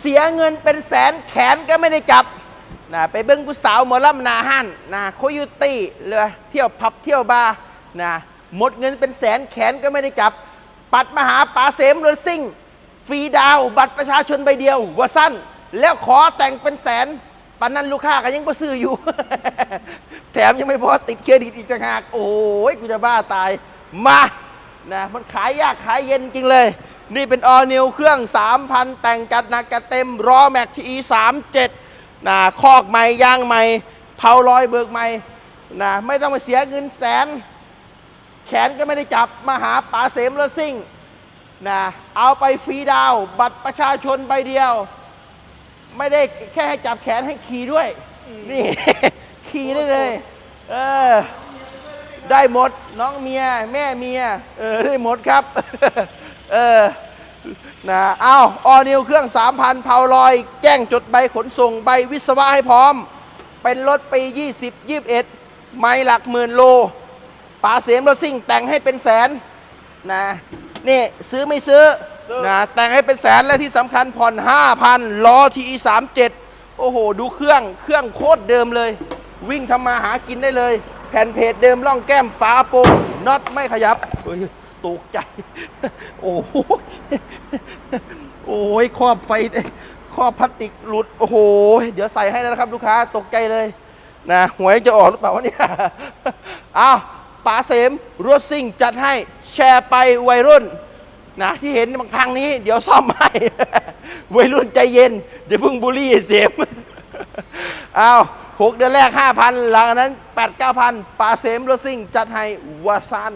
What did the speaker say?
เสียเงินเป็นแสนแขนก็ไม่ได้จับนะไปเบิ้งผู้สาวหมอลำนาหันนะโคโยตี้เลยเที่ยวผับเที่ยวบาร์นะหมดเงินเป็นแสนแขนก็ไม่ได้จับ ปัดมหาป๋าเสมรถซิ่งฟรีดาว บัตรประชาชนใบเดียวว่าสั้น แล้วขอแต่งเป็นแสนปันนั้นลูกค้าก็ยังบ่ซื้ออยู่ แถมยังไม่พอติดเครดิตอีกต่างหาก โอ้ยกูจะบ้าตายมานะมันขายยากขายเย็นจริงเลย นี่เป็นออนิวเครื่อง 3,000 แต่งจัดหนักจัดเต็มรอแม็กที37นะคอกใหม่ยางใหม่เผาลอยเบิกใหม่นะไม่ต้องมาเสียเงินแสน แขนก็ไม่ได้จับมาหาป๋าเสมรถซิ่งนะเอาไปฟรีดาวน์บัตรประชาชนใบเดียว ไม่ได้แค่ให้จับแขนให้ขี่ด้วย นี่ ขี่ได้เลย เออ ได้หมดน้องเมีย แม่เมีย เออ ได้หมดครับ เออ นะเอาออนิวเครื่อง 3,000เผาลอย แจ้งจดใบขนส่งใบวิศวะให้พร้อม เป็นรถปี 20 21 ไม่หลักหมื่นโลป๋าเสียมรถซิ่งแต่งให้เป็นแสนนะนี่ซื้อไม่ซื้อซื้อนะแต่งให้เป็นแสนและที่สำคัญผ่อน 5,000ล้อที37 โอ้โห ดูเครื่องเครื่องโคตรเดิมเลย วิ่งทำมาหากินได้เลย แผ่นเพจเดิมล่องแก้มฝาโปร่งน็อตไม่ขยับเฮ้ย ตกใจ โอ้โหโอ้ยครอบไฟครอบพลาสติกหลุด โอ้โห เดี๋ยวใส่ให้นะครับ ลูกค้าตกใจเลย นะหวยจะออกหรือเปล่าวะเนี่ยอ้าวป๋าเสมรถซิ่งจัดให้แชร์ไปวัยรุ่นนะที่เห็นบางครั้งนี้ เดี๋ยวซ่อมให้วัยรุ่นใจเย็นอย่าเพิ่งบูลลี่เสียมอ้าวหกเดือนแรก 5,000 หลังจากนั้น 8 9 0 0 0ป๋าเสมรถซิ่ง จัดให้วาซาน